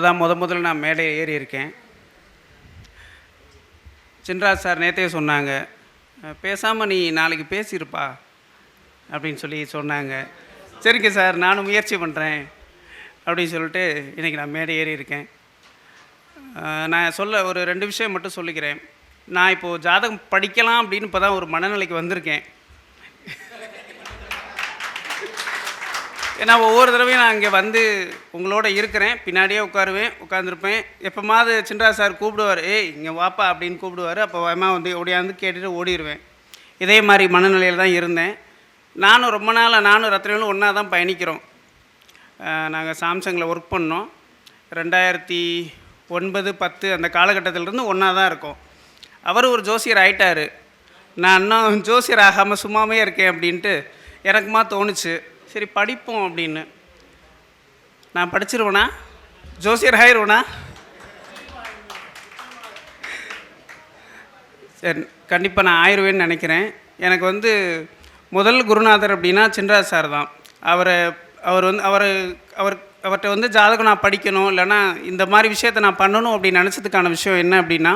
இப்போ தான் முத முதல்ல நான் மேடையை ஏறி இருக்கேன். சின்ராஜ் சார் நேற்றே சொன்னாங்க பேசாமல் நீ நாளைக்கு பேசியிருப்பா அப்படின்னு சொல்லி சொன்னாங்க. சரிங்க சார் நானும் முயற்சி பண்ணுறேன் அப்படின்னு சொல்லிட்டு இன்றைக்கி நான் மேடை ஏறி இருக்கேன். நான் சொல்ல ஒரு ரெண்டு விஷயம் மட்டும் சொல்லிக்கிறேன். நான் இப்போது ஜாதகம் படிக்கலாம் அப்படின்னு இப்போ தான் ஒரு மனநிலைக்கு வந்திருக்கேன். ஏன்னா ஒவ்வொரு தடவையும் நான் இங்கே வந்து உங்களோட இருக்கிறேன். பின்னாடியே உட்காருவேன் உட்காந்துருப்பேன் எப்போமாவது சின்ரா சார் கூப்பிடுவார் ஏய் இங்கே வாப்பா அப்படின்னு கூப்பிடுவார். அப்போ வேமா வந்து ஓடியாந்து கேட்டுட்டு ஓடிடுவேன் இதே மாதிரி மனநிலையில் தான் இருந்தேன். நானும் ரொம்ப நாளாக நானும் ரத்னவேலும் ஒன்றா தான் பயணிக்கிறோம். நாங்கள் சாம்சங்கில் ஒர்க் பண்ணோம். ரெண்டாயிரத்தி ஒன்பது பத்து அந்த காலகட்டத்திலேருந்து ஒன்றா தான் இருக்கோம். அவர் ஒரு ஜோசியர் ஆயிட்டார். நான் இன்னும் ஜோசியர் ஆகாமல் சும்மாவே இருக்கேன் அப்படின்ட்டு எனக்குமா தோணுச்சு. சரி படிப்போம் அப்படின்னு. நான் படிச்சிருவேனா? ஜோசியர் ஆயிடுவேனா சரி கண்டிப்பாக நான் ஆயிடுவேன்னு நினைக்கிறேன். எனக்கு வந்து முதல் குருநாதர் அப்படின்னா சின்ராஜ் சார் தான். அவரை அவர் வந்து அவர் அவர் அவர்கிட்ட வந்து ஜாதகம் நான் படிக்கணும் இல்லைன்னா இந்த மாதிரி விஷயத்த நான் பண்ணணும் அப்படின்னு நினச்சதுக்கான விஷயம் என்ன அப்படின்னா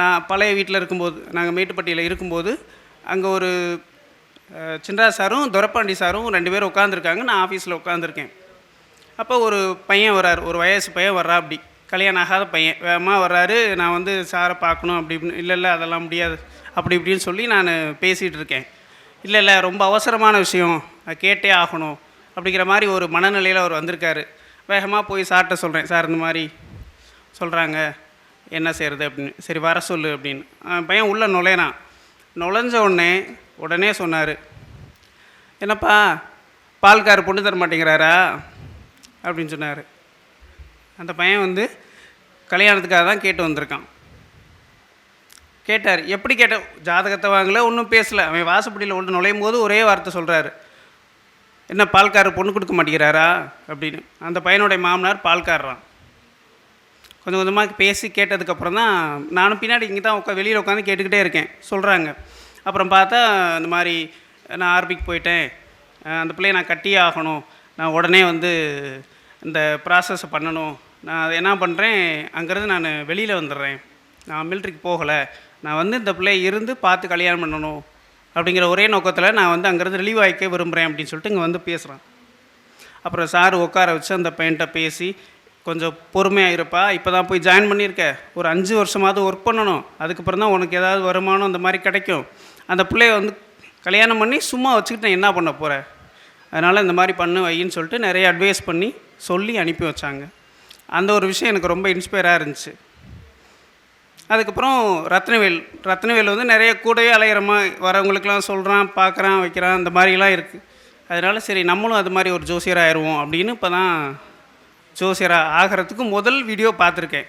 நான் பழைய வீட்டில் இருக்கும்போது நாங்கள் மேட்டுப்பட்டியில் இருக்கும்போது அங்கே ஒரு சின்ராஜ் சாரும் துரப்பாண்டி சாரும் ரெண்டு பேரும் உட்காந்துருக்காங்க நான் ஆஃபீஸில் உட்காந்துருக்கேன் அப்போ ஒரு பையன் வர்றார். ஒரு வயசு பையன் வர்றா அப்படி. கல்யாணம் ஆகாத பையன். வேகமாக வர்றாரு. நான் வந்து சாரை பார்க்கணும் அப்படி இல்லை இல்லை அதெல்லாம் முடியாது. அப்படி இப்படின்னு சொல்லி நான் பேசிகிட்டு இருக்கேன். இல்லை இல்லை ரொம்ப அவசரமான விஷயம். கேட்டே ஆகணும். அப்படிங்கிற மாதிரி ஒரு மனநிலையில் அவர் வந்திருக்காரு. வேகமாக போய் சார்கிட்ட சொல்கிறேன் சார் இந்த மாதிரி சொல்கிறாங்க என்ன செய்கிறது அப்படின்னு. சரி வர சொல்லு அப்படின்னு. பையன் உள்ளே நுழையிறான். நுழைஞ்ச உடனே உடனே சொன்னார் என்னப்பா பால்கார் பொண்ணு தர மாட்டேங்கிறாரா? அப்படின்னு சொன்னார். அந்த பையன் வந்து கல்யாணத்துக்காக தான் கேட்டு வந்திருக்கான். கேட்டார் எப்படி கேட்ட ஜாதகத்தை வாங்கல ஒன்றும் பேசலை. அவன் வாசப்படியில் ஒன்று நுழையும் போது ஒரே வார்த்தை சொல்கிறாரு என்ன பால்காரர் பொண்ணு கொடுக்க மாட்டேங்கிறாரா? அப்படின்னு. அந்த பையனுடைய மாமனார் பால்காரரான் கொஞ்சம் கொஞ்சமாக பேசி கேட்டதுக்கப்புறம் தான் நானும் பின்னாடி இங்கே தான் உட்கா வெளியில் உட்காந்து கேட்டுக்கிட்டே இருக்கேன். சொல்கிறாங்க அப்புறம் பார்த்தா இந்த மாதிரி நான் ஆர்பிக்கு போயிட்டேன். அந்த பிள்ளைய நான் கட்டியே ஆகணும். நான் உடனே வந்து இந்த ப்ராசஸை பண்ணணும். நான் அதை என்ன பண்ணுறேன் அங்கேருந்து நான் வெளியில் வந்துடுறேன். நான் மில்ட்ரிக்கு போகலை. நான் வந்து இந்த பிள்ளைய இருந்து பார்த்து கல்யாணம் பண்ணணும். அப்படிங்கிற ஒரே நோக்கத்தில் நான் வந்து அங்கேருந்து ரிலீவ் ஆகிக்க விரும்புகிறேன் அப்படின்னு சொல்லிட்டு இங்கே வந்து பேசுகிறேன் அப்புறம் சார் உட்கார வச்சு அந்த பையன்கிட்ட பேசி கொஞ்சம் பொறுமையாக இருப்பா. இப்போ தான் போய் ஜாயின் பண்ணியிருக்க. ஒரு அஞ்சு வருஷமாவது ஒர்க் பண்ணணும். அதுக்கப்புறம் தான் உனக்கு ஏதாவது வருமானம் அந்த மாதிரி கிடைக்கும். அந்த பிள்ளைய வந்து கல்யாணம் பண்ணி சும்மா வச்சுக்கிட்டு நான் என்ன பண்ண போகிறேன் அதனால் இந்த மாதிரி பண்ணு வையின்னு சொல்லிட்டு நிறைய அட்வைஸ் பண்ணி சொல்லி அனுப்பி வச்சாங்க. அந்த ஒரு விஷயம் எனக்கு ரொம்ப இன்ஸ்பயராக இருந்துச்சு. அதுக்கப்புறம் ரத்னவேல் ரத்னவேல் வந்து நிறைய கூடவே அலையிறமா வரவங்களுக்கெல்லாம் சொல்கிறான் பார்க்குறான் வைக்கிறான் அந்த மாதிரிலாம் இருக்குது அதனால் சரி நம்மளும் அது மாதிரி ஒரு ஜோசியர் ஆயிடுவோம் அப்படின்னு இப்போ தான் ஜோசியரா ஆகிறதுக்கு முதல் வீடியோ பார்த்துருக்கேன்.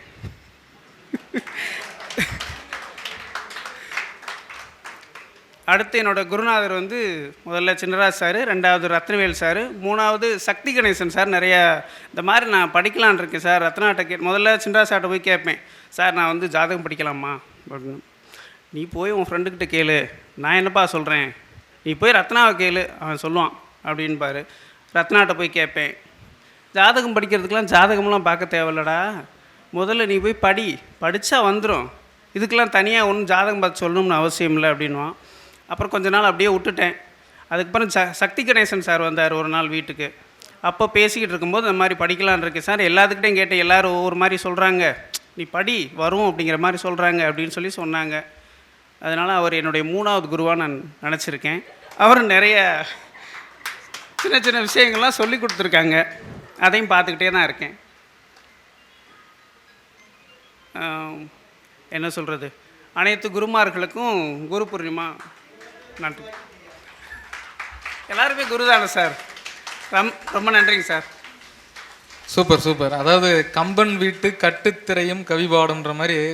அடுத்து என்னோட குருநாதர் வந்து முதல்ல சின்னராஜ் சார் ரெண்டாவது ரத்னவேல் சார் மூணாவது சக்தி கணேசன் சார் நிறையா இந்த மாதிரி நான் படிக்கலான் இருக்கேன் சார். ரத்னாட்ட கே முதல்ல சின்னராஜ் சார்கிட்ட போய் கேட்பேன் சார் நான் வந்து ஜாதகம் படிக்கலாமா? அப்படின்னு. நீ போய் உன் ஃப்ரெண்டுக்கிட்ட கேளு. நான் என்னப்பா சொல்கிறேன் நீ போய் ரத்னாவை கேளு. அவன் சொல்லுவான். அப்படின்பாரு. ரத்னாட்ட போய் கேட்பேன் ஜாதகம் படிக்கிறதுக்கெலாம் ஜாதகம்லாம் பார்க்க தேவையில்லடா. முதல்ல நீ போய் படி. படித்தா வந்துடும் இதுக்கெல்லாம் தனியாக ஒன்றும் ஜாதகம் பார்த்து சொல்லணும்னு அவசியம் இல்லை அப்படின்வான் அப்புறம் கொஞ்ச நாள் அப்படியே விட்டுட்டேன். அதுக்கப்புறம் ச சக்தி கணேசன் சார் வந்தார் ஒரு நாள் வீட்டுக்கு. அப்போ பேசிக்கிட்டு இருக்கும்போது இந்த மாதிரி படிக்கலான் இருக்கேன் சார் எல்லாத்துக்கிட்டையும் கேட்டேன். எல்லோரும் ஒவ்வொரு மாதிரி சொல்கிறாங்க நீ படி வரும் அப்படிங்கிற மாதிரி சொல்கிறாங்க அப்படின்னு சொல்லி சொன்னாங்க. அதனால் அவர் என்னுடைய மூணாவது குருவாக நான் நினச்சிருக்கேன். அவர் நிறைய சின்ன சின்ன விஷயங்கள்லாம் சொல்லி கொடுத்துருக்காங்க. அதையும் பார்த்துக்கிட்டே தான் இருக்கேன். என்ன சொல்கிறது அனைத்து குருமார்களுக்கும் குரு பூர்ணிமா நன்றி. எல்லாருமே குரு தானே சார்? ரம் ரொம்ப நன்றிங்க சார். Super super. அதாவது கம்பன் வீட்டு கட்டுத்திரையும் கவிபாடுன்ற மாதிரி